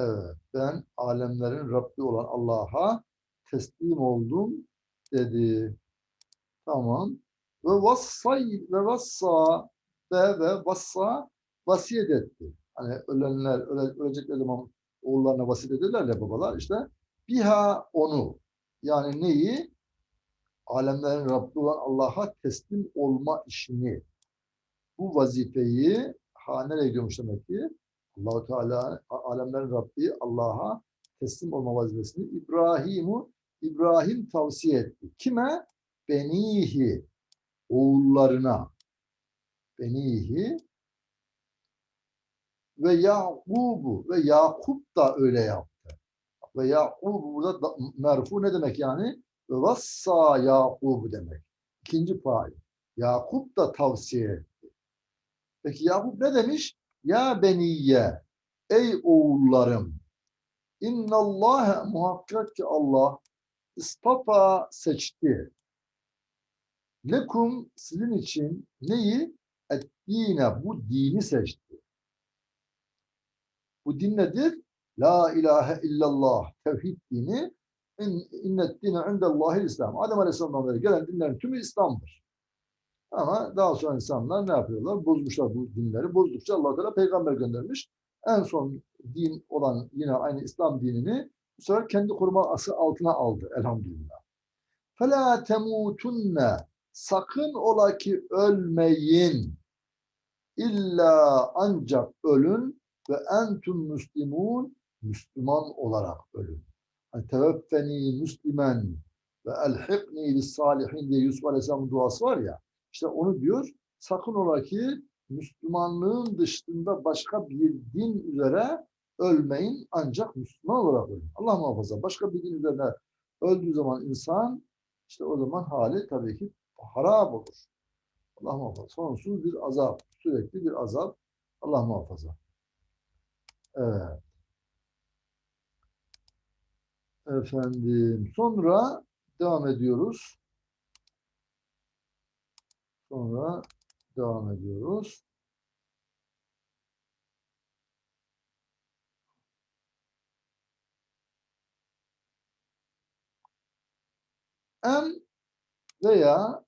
Evet, ben alemlerin Rabbi olan Allah'a teslim oldum dedi. Tamam. Ve vassay ve vassa ve ve vassa vasiyet etti. Hani ölenler, öle, ölecekler zaman oğullarına vasiyet ederler ya babalar işte. Biha onu. Yani neyi? Alemlerin Rabbi olan Allah'a teslim olma işini. Bu vazifeyi ha nereye gidiyormuş demek ki? Allahu Teala alemlerin Rabbi Allah'a teslim olma vazifesini İbrahim'u İbrahim tavsiye etti. Kime? Benihi oğullarına. Benihi ve Yakub'u ve Yakup da öyle yaptı. Ve Yakub burada da, merfu ne demek yani? Ve vassa Yakub demek. İkinci fail. Yakup da tavsiye etti. Peki Yakup ne demiş? Ya beniyye ey oğullarım innallâhe muhakkak ki Allah istafa seçti. Lekum sizin için neyi? Et-dine bu dini seçti. Bu din nedir? La ilahe illallah tevhid dini in, innet dine indellahil İslam. Adem Aleyhisselam'dan beri gelen dinlerin tümü İslam'dır. Ama daha sonra insanlar ne yapıyorlar? Bozmuşlar bu dinleri. Bozdukça allah Teala peygamber göndermiş. En son din olan yine aynı İslam dinini bu sefer kendi koruması altına aldı elhamdülillah. فَلَا تَمُوتُنَّ Sakın ola ki ölmeyin. İlla ancak ölün ve entum müslimun Müslüman olarak ölün. Yani teveffeni müslimen ve elhikni bis salihin diye Yusuf Aleyhisselam'ın duası var ya. İşte onu diyor. Sakın ola ki Müslümanlığın dışında başka bir din üzere ölmeyin ancak Müslüman olarak ölün. Allah muhafaza. Başka bir din üzerine öldüğü zaman insan işte o zaman hali tabii ki harap olur. Allah muhafaza. Sonsuz bir azap. Sürekli bir azap. Allah muhafaza. Evet. Efendim. Sonra devam ediyoruz. Sonra devam ediyoruz. Em veya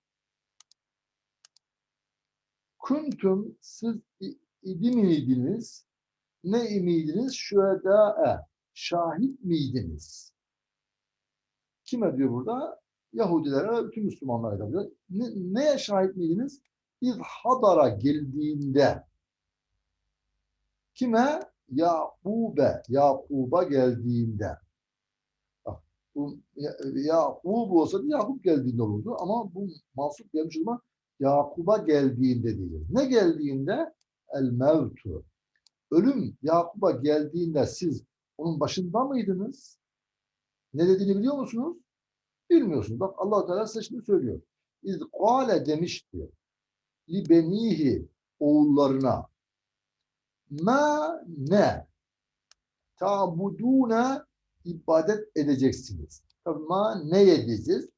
kuntum siz idi miydiniz? Ne imiydiniz? Şühedâe. Şahit miydiniz? Kime diyor burada? Yahudilere, bütün Müslümanlara da diyor. Ne, neye şahit miydiniz? İz hadara geldiğinde kime? Yakub'e, Yakub'a geldiğinde. Bu Yakub olsa Yakup geldiğinde olurdu ama bu mahsup gelmiş ama Yakub'a geldiğinde değil. Ne geldiğinde? El mevtu. Ölüm Yakub'a geldiğinde siz onun başında mıydınız? Ne dediğini biliyor musunuz? Bilmiyorsunuz. Bak allah Teala size şimdi söylüyor. İz kâle demiş diyor. Li benihi oğullarına ma ne tabudune ibadet edeceksiniz. Tabii ma ne edeceğiz?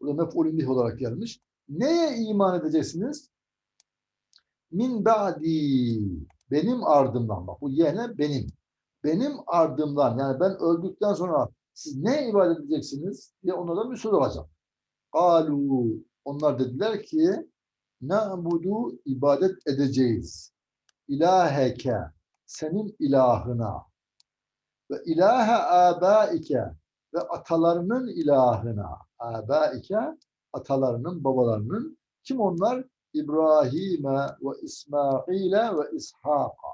Burada mef'ulün olarak gelmiş. Neye iman edeceksiniz? Min ba'di benim ardımdan bak bu yine benim. Benim ardımdan yani ben öldükten sonra siz ne ibadet edeceksiniz diye onlara bir soru olacak. Kalu onlar dediler ki na'budu ibadet edeceğiz. İlaheke senin ilahına ve ilahe abaike ve atalarının ilahına abaike atalarının babalarının kim onlar? İbrahim'e ve İsmail'e ve İshak'a.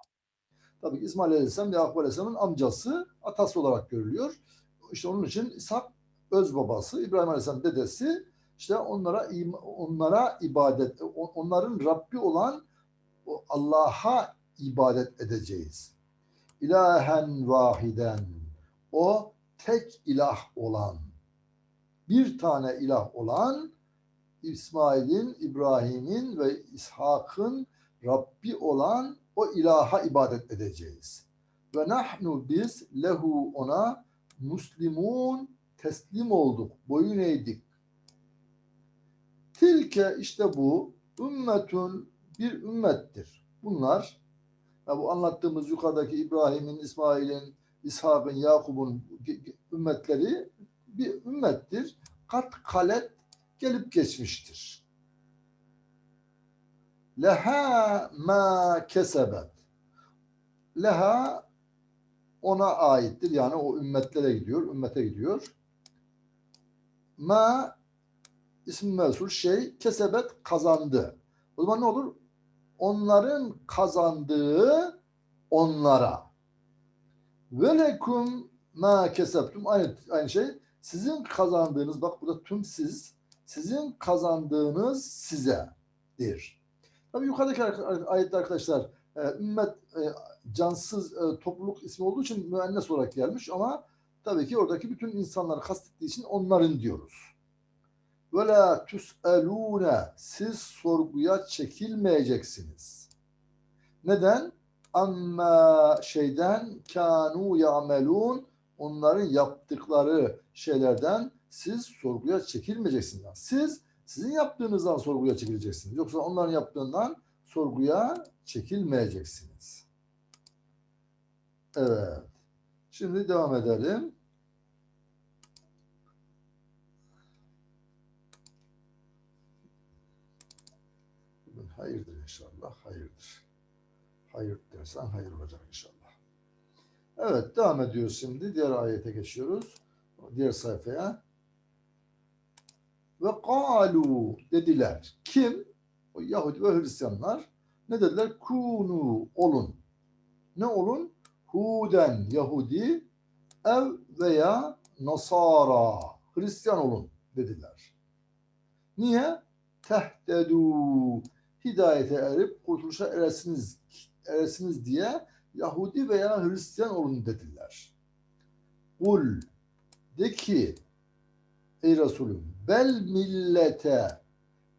Tabii İsmail Aleyhisselam Yakup Aleyhisselam'ın amcası, atası olarak görülüyor. İşte onun için İshak öz babası, İbrahim Aleyhisselam dedesi. İşte onlara onlara ibadet, onların Rabbi olan Allah'a ibadet edeceğiz. İlahen vahiden. O tek ilah olan, bir tane ilah olan İsmail'in, İbrahim'in ve İshak'ın Rabbi olan o ilaha ibadet edeceğiz. Ve nahnu biz lehu ona muslimun teslim olduk, boyun eğdik. Tilke işte bu ümmetun bir ümmettir. Bunlar Ya bu anlattığımız yukarıdaki İbrahim'in, İsmail'in, İshak'ın, Yakub'un ümmetleri bir ümmettir. Kat kalet gelip geçmiştir. Leha ma kesebet. Leha ona aittir. Yani o ümmetlere gidiyor, ümmete gidiyor. Ma ismi mevsul şey kesebet kazandı. O zaman ne olur? Onların kazandığı onlara. Ve lekum ma kesebtum aynı, aynı şey. Sizin kazandığınız bak burada tüm siz sizin kazandığınız sizedir. Tabii yukarıdaki ayette arkadaşlar e, ümmet e, cansız e, topluluk ismi olduğu için müennes olarak gelmiş ama tabii ki oradaki bütün insanları kastettiği için onların diyoruz. Ve la tus'elûne siz sorguya çekilmeyeceksiniz. Neden? Amma şeyden kanu ya'melun onların yaptıkları şeylerden siz sorguya çekilmeyeceksiniz. Siz sizin yaptığınızdan sorguya çekileceksiniz. Yoksa onların yaptığından sorguya çekilmeyeceksiniz. Evet. Şimdi devam edelim. Hayırdır inşallah. Hayırdır. Hayır dersen hayır olacak inşallah. Evet devam ediyoruz şimdi. Diğer ayete geçiyoruz. Diğer sayfaya. Ve kalu dediler. Kim? O Yahudi ve Hristiyanlar ne dediler? Kunu olun. Ne olun? Huden Yahudi ev veya Nasara Hristiyan olun dediler. Niye? Tehtedu hidayete erip kurtuluşa eresiniz, eresiniz diye Yahudi veya Hristiyan olun dediler. Kul de ki ey Resulüm bel millete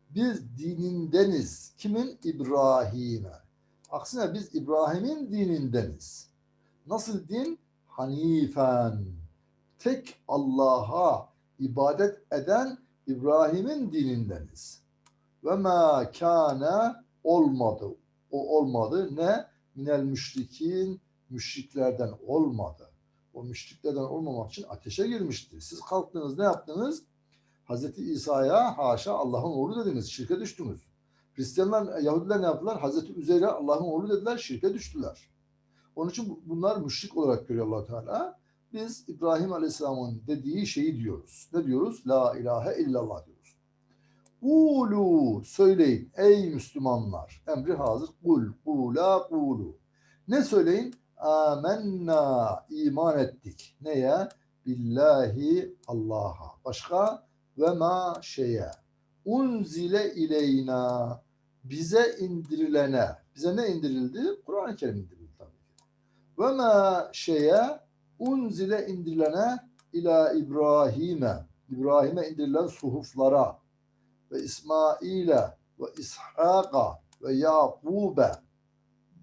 biz dinindeniz. Kimin? İbrahim'e. Aksine biz İbrahim'in dinindeniz. Nasıl din? Hanifen. Tek Allah'a ibadet eden İbrahim'in dinindeniz. Ve ma kâne olmadı. O olmadı. Ne? Minel müşrikin müşriklerden olmadı. O müşriklerden olmamak için ateşe girmişti. Siz kalktınız ne yaptınız? Hazreti İsa'ya haşa Allah'ın oğlu dediniz. Şirke düştünüz. Hristiyanlar, Yahudiler ne yaptılar? Hazreti Üzeyr'e Allah'ın oğlu dediler. Şirke düştüler. Onun için bunlar müşrik olarak görüyor allah Teala. Biz İbrahim Aleyhisselam'ın dediği şeyi diyoruz. Ne diyoruz? La ilahe illallah diyoruz. Ulu söyleyin ey Müslümanlar. Emri hazır. Kul, kula, kulu. Ne söyleyin? Amenna iman ettik. Neye? Billahi Allah'a. Başka? Ve ma şeye. Unzile ileyna. Bize indirilene. Bize ne indirildi? Kur'an-ı Kerim indirildi. Ve ma şeye. Unzile indirilene ila İbrahim'e. İbrahim'e indirilen suhuflara ve İsmail'e ve İshak'a ve Yakub'e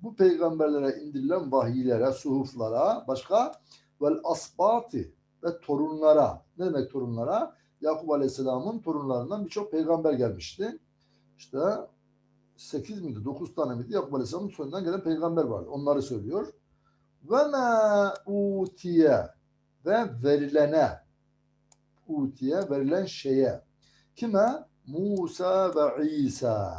bu peygamberlere indirilen vahiylere, suhuflara, başka vel asbati ve torunlara. Ne demek torunlara? Yakup Aleyhisselam'ın torunlarından birçok peygamber gelmişti. İşte 8 miydi, 9 tane miydi? Yakup Aleyhisselam'ın soyundan gelen peygamber vardı. Onları söylüyor. Ve ma utiye ve verilene utiye verilen şeye. Kime? Musa ve İsa.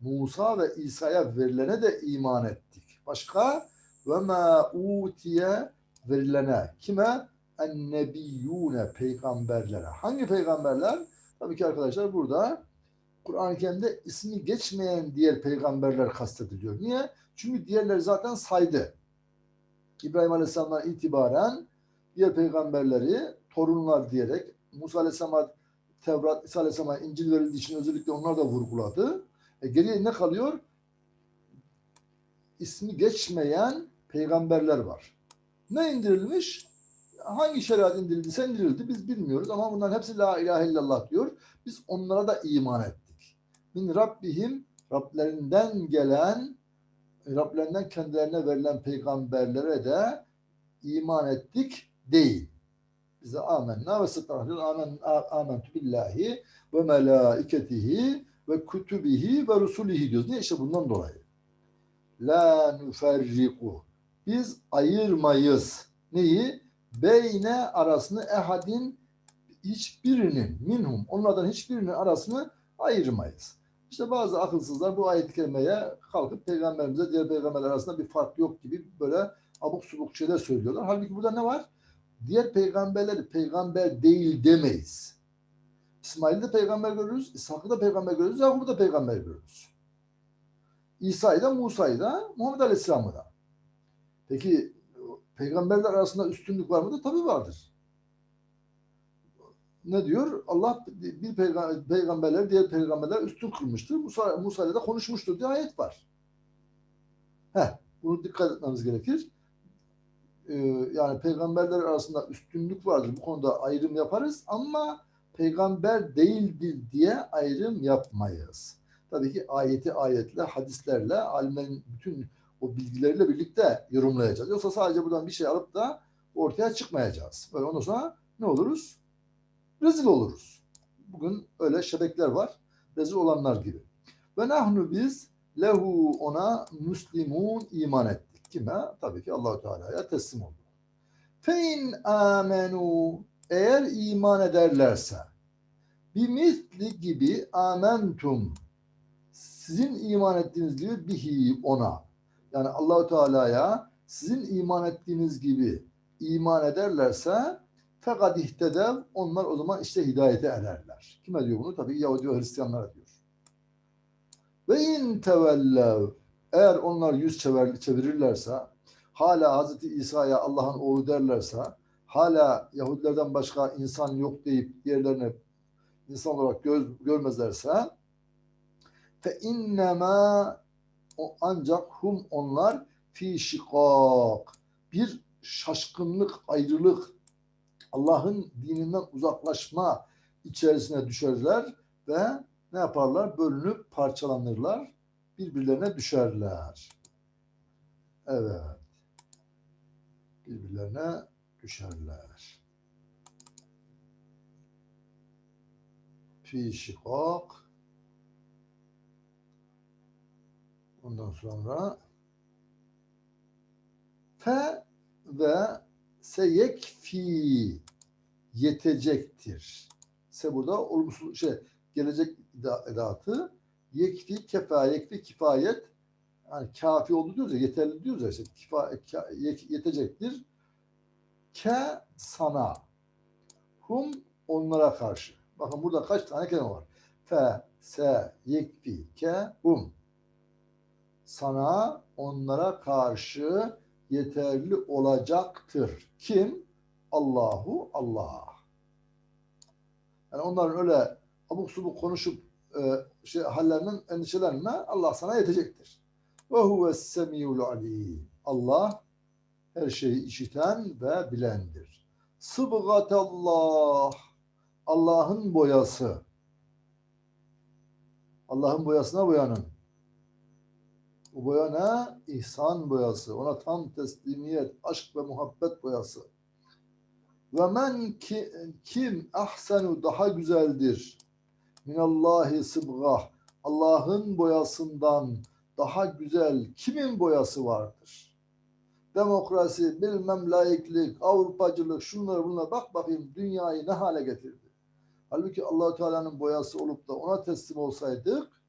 Musa ve İsa'ya verilene de iman ettik. Başka? Ve ma utiye verilene. Kime? Ennebiyyune peygamberlere. Hangi peygamberler? Tabii ki arkadaşlar burada Kur'an-ı Kerim'de ismi geçmeyen diğer peygamberler kastediliyor. Niye? Çünkü diğerleri zaten saydı. İbrahim Aleyhisselam'dan itibaren diğer peygamberleri torunlar diyerek Musa Aleyhisselam'a Tevrat, İsa Aleyhisselam'a İncil verildiği için özellikle onlar da vurguladı. E geriye ne kalıyor? İsmi geçmeyen peygamberler var. Ne indirilmiş? Hangi şeriat indirildi? indirildi biz bilmiyoruz ama bunların hepsi la ilahe illallah diyor. Biz onlara da iman ettik. Min Rabbihim Rablerinden gelen Rablerinden kendilerine verilen peygamberlere de iman ettik değil. Bize amenna ve amen amentu billahi ve melaiketihi ve kütübihi ve rusulihi diyoruz. Niye? İşte bundan dolayı. la nuferriku. Biz ayırmayız. Neyi? Beyne arasını ehadin hiçbirinin minhum onlardan hiçbirinin arasını ayırmayız. İşte bazı akılsızlar bu ayet-i kerimeye kalkıp peygamberimize diğer peygamberler arasında bir fark yok gibi böyle abuk subuk şeyler söylüyorlar. Halbuki burada ne var? Diğer peygamberleri peygamber değil demeyiz. İsmail'i de peygamber görürüz, İshak'ı da peygamber görürüz, Yakup'u da peygamber görürüz. İsa'yı da, Musa'yı da, Muhammed Aleyhisselam'ı da. Peki peygamberler arasında üstünlük var mıdır? Tabii vardır. Ne diyor? Allah bir peygamber, peygamberler diğer peygamberler üstün kılmıştır. Musa, Musa ile de konuşmuştur diye ayet var. Heh, bunu dikkat etmemiz gerekir. Ee, yani peygamberler arasında üstünlük vardır. Bu konuda ayrım yaparız ama peygamber değildir diye ayrım yapmayız. Tabii ki ayeti ayetle, hadislerle, alimlerin bütün o bilgileriyle birlikte yorumlayacağız. Yoksa sadece buradan bir şey alıp da ortaya çıkmayacağız. Böyle ondan sonra ne oluruz? Rezil oluruz. Bugün öyle şebekler var. Rezil olanlar gibi. Ve nahnu biz lehu ona müslimun iman ettik. Kime? Tabii ki Allahu Teala'ya teslim olduk. Fe in amenu eğer iman ederlerse bir misli gibi amentum sizin iman ettiğiniz gibi bihi ona yani Allahu Teala'ya sizin iman ettiğiniz gibi iman ederlerse fakat ihtedev onlar o zaman işte hidayete ererler. Kime diyor bunu? Tabii Yahudi ve Hristiyanlara diyor. Ve in tevellev eğer onlar yüz çevir, çevirirlerse hala Hazreti İsa'ya Allah'ın oğlu derlerse hala Yahudilerden başka insan yok deyip diğerlerine insan olarak göz, görmezlerse fe innema o ancak hum onlar fi şikak bir şaşkınlık, ayrılık, Allah'ın dininden uzaklaşma içerisine düşerler ve ne yaparlar? Bölünüp parçalanırlar, birbirlerine düşerler. Evet. Birbirlerine düşerler. Fi Ondan sonra fe ve seyekfi yetecektir. Se burada olumsuz şey gelecek edatı yekfi kefa yekfi kifayet yani kafi oldu diyoruz ya yeterli diyoruz ya işte kifa, yetecektir. Ke sana hum onlara karşı. Bakın burada kaç tane kelime var. Fe, se, yekfi, ke, hum sana onlara karşı yeterli olacaktır. Kim? Allahu Allah. Yani onların öyle abuk subuk konuşup e, şey, hallerinden endişelenme Allah sana yetecektir. Ve huves semiyul alim. Allah her şeyi işiten ve bilendir. Sıbgatallah. Allah'ın boyası. Allah'ın boyasına boyanın. Bu boya ne? İhsan boyası. Ona tam teslimiyet, aşk ve muhabbet boyası. Ve men ki, kim ahsenu daha güzeldir. Minallahi sıbgah. Allah'ın boyasından daha güzel kimin boyası vardır? Demokrasi, bilmem layıklık, Avrupacılık, şunları bunlar bak bakayım dünyayı ne hale getirdi. Halbuki allah Teala'nın boyası olup da ona teslim olsaydık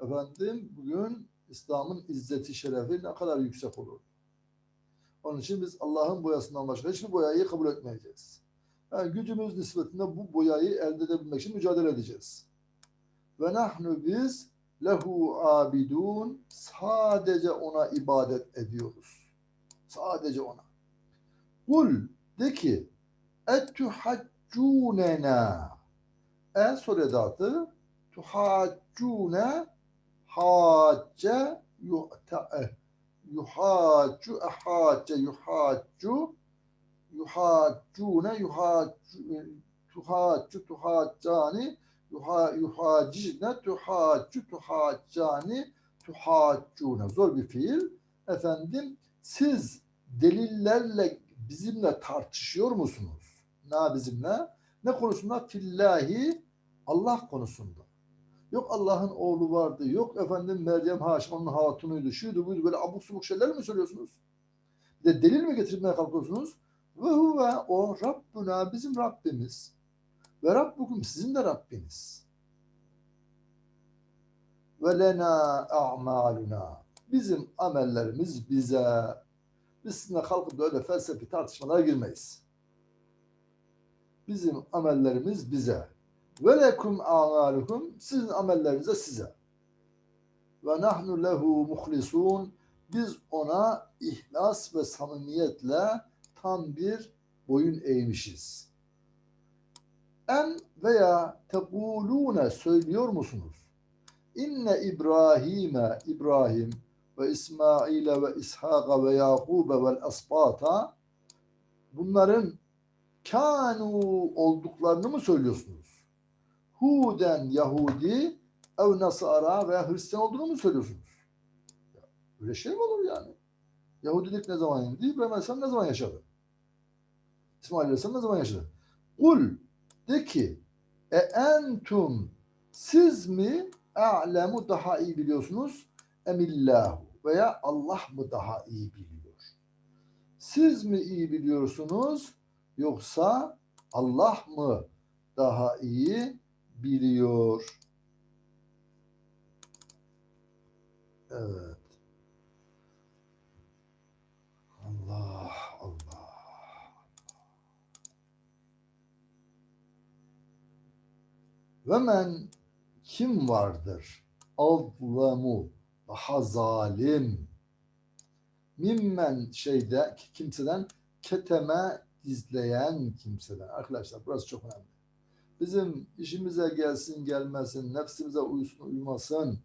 efendim bugün İslam'ın izzeti, şerefi ne kadar yüksek olur. Onun için biz Allah'ın boyasından başka hiçbir boyayı kabul etmeyeceğiz. Yani gücümüz nispetinde bu boyayı elde edebilmek için mücadele edeceğiz. Ve nahnu biz lehu abidun sadece ona ibadet ediyoruz. Sadece ona. Kul de ki ettuhaccunena e soru edatı tuhaccune hacce yuhaccu ehacce yuhaccu yuhaccune yuhaccu tuhaccu tuhaccani yuhacicne tuhaccu tuhaccani tuhaccune zor bir fiil efendim siz delillerle bizimle tartışıyor musunuz? Ne bizimle? Ne konusunda? Fillahi Allah konusunda. Yok Allah'ın oğlu vardı. Yok efendim Meryem Haşim onun hatunuydu. Şuydu buydu böyle abuk subuk şeyler mi söylüyorsunuz? Bir de delil mi getirmeye kalkıyorsunuz? Ve huve o Rabbuna bizim Rabbimiz. Ve Rabbukum sizin de Rabbiniz. Ve lena a'maluna. Bizim amellerimiz bize. Biz sizinle kalkıp da öyle felsefi tartışmalara girmeyiz. Bizim amellerimiz bize. Ve lekum a'malukum. Sizin amelleriniz de size. Ve nahnu lehu muhlisun. Biz ona ihlas ve samimiyetle tam bir boyun eğmişiz. En veya tekulune söylüyor musunuz? İnne İbrahim'e İbrahim ve İsmail'e ve İshak'a ve Yakub'e vel asbata bunların kanu olduklarını mı söylüyorsunuz? Huden Yahudi ev Nasara veya Hristiyan olduğunu mu söylüyorsunuz? Ya, Öyle şey mi olur yani? Yahudilik ne zaman indi? İbrahim Aleyhisselam ne zaman yaşadı? İsmail Aleyhisselam ne zaman yaşadı? Kul de ki e entum siz mi a'lemu daha iyi biliyorsunuz emillahu veya Allah mı daha iyi biliyor? Siz mi iyi biliyorsunuz yoksa Allah mı daha iyi biliyor? Evet. Allah Allah. Ve men kim vardır? Azlemu daha zalim mimmen şeyde kimseden keteme gizleyen kimseden. Arkadaşlar burası çok önemli. Bizim işimize gelsin gelmesin, nefsimize uysun uymasın,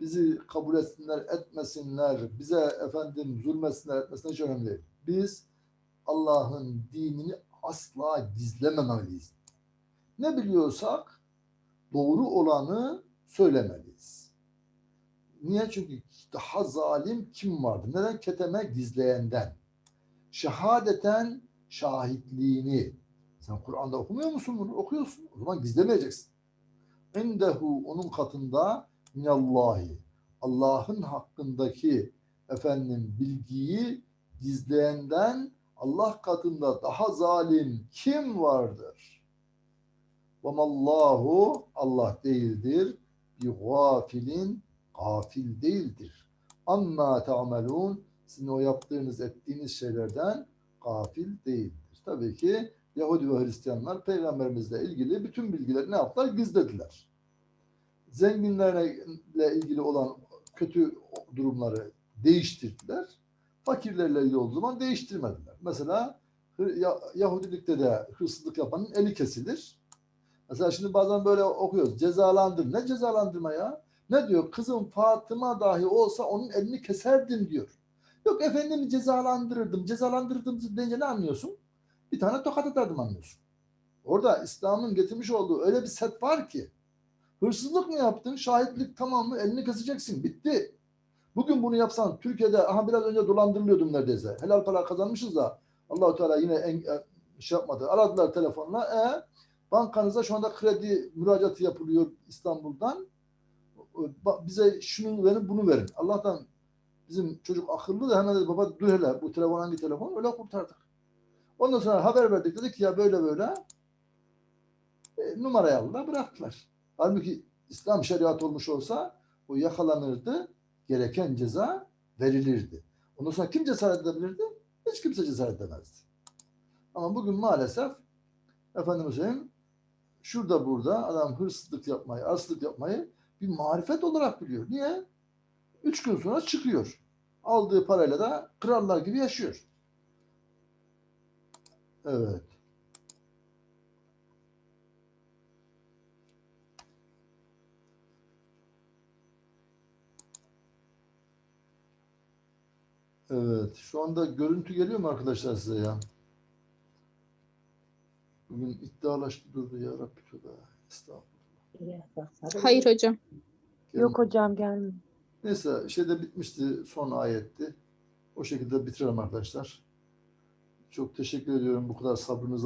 bizi kabul etsinler etmesinler, bize efendim zulmetsinler etmesinler hiç önemli değil. Biz Allah'ın dinini asla gizlememeliyiz. Ne biliyorsak doğru olanı söylemeliyiz. Niye? Çünkü daha zalim kim vardı? Neden? Keteme gizleyenden. Şehadeten şahitliğini. Sen Kur'an'da okumuyor musun bunu? Okuyorsun. O zaman gizlemeyeceksin. İndehu onun katında minallahi. Allah'ın hakkındaki efendim bilgiyi gizleyenden Allah katında daha zalim kim vardır? Vemallahu Allah değildir. Bi gafilin gafil değildir. Amma ta'melun sizin o yaptığınız ettiğiniz şeylerden gafil değildir. Tabii ki Yahudi ve Hristiyanlar peygamberimizle ilgili bütün bilgileri ne yaptılar? Gizlediler. Zenginlerle ilgili olan kötü durumları değiştirdiler. Fakirlerle ilgili olduğu zaman değiştirmediler. Mesela Ya- Yahudilikte de hırsızlık yapanın eli kesilir. Mesela şimdi bazen böyle okuyoruz. Cezalandır. Ne cezalandırma ya? Ne diyor? Kızım Fatıma dahi olsa onun elini keserdim diyor. Yok efendim cezalandırırdım. Cezalandırırdım deyince ne anlıyorsun? Bir tane tokat atardım anlıyorsun. Orada İslam'ın getirmiş olduğu öyle bir set var ki hırsızlık mı yaptın? Şahitlik tamam mı? Elini keseceksin. Bitti. Bugün bunu yapsan Türkiye'de aha biraz önce dolandırılıyordum neredeyse. Helal para kazanmışız da Allahu Teala yine en, e, şey yapmadı. Aradılar telefonla. E, bankanıza şu anda kredi müracaatı yapılıyor İstanbul'dan. Bize şunu verin bunu verin. Allah'tan bizim çocuk akıllı da hemen dedi baba dur hele bu telefon hangi telefon öyle kurtardık. Ondan sonra haber verdik dedik ki ya böyle böyle e, numarayı aldılar bıraktılar. Halbuki İslam şeriatı olmuş olsa o yakalanırdı gereken ceza verilirdi. Ondan sonra kim cesaret edebilirdi? Hiç kimse cesaret edemezdi. Ama bugün maalesef efendime söyleyeyim şurada burada adam hırsızlık yapmayı, arsızlık yapmayı bir marifet olarak biliyor. Niye? Üç gün sonra çıkıyor. Aldığı parayla da krallar gibi yaşıyor. Evet. Evet. Şu anda görüntü geliyor mu arkadaşlar size ya? Bugün iddialaştı durdu ya Rabbi tövbe. Estağfurullah. Hayır hocam. Yok hocam gelmiyor. Neyse şeyde bitmişti son ayetti. O şekilde bitirelim arkadaşlar. Çok teşekkür ediyorum bu kadar sabrınıza.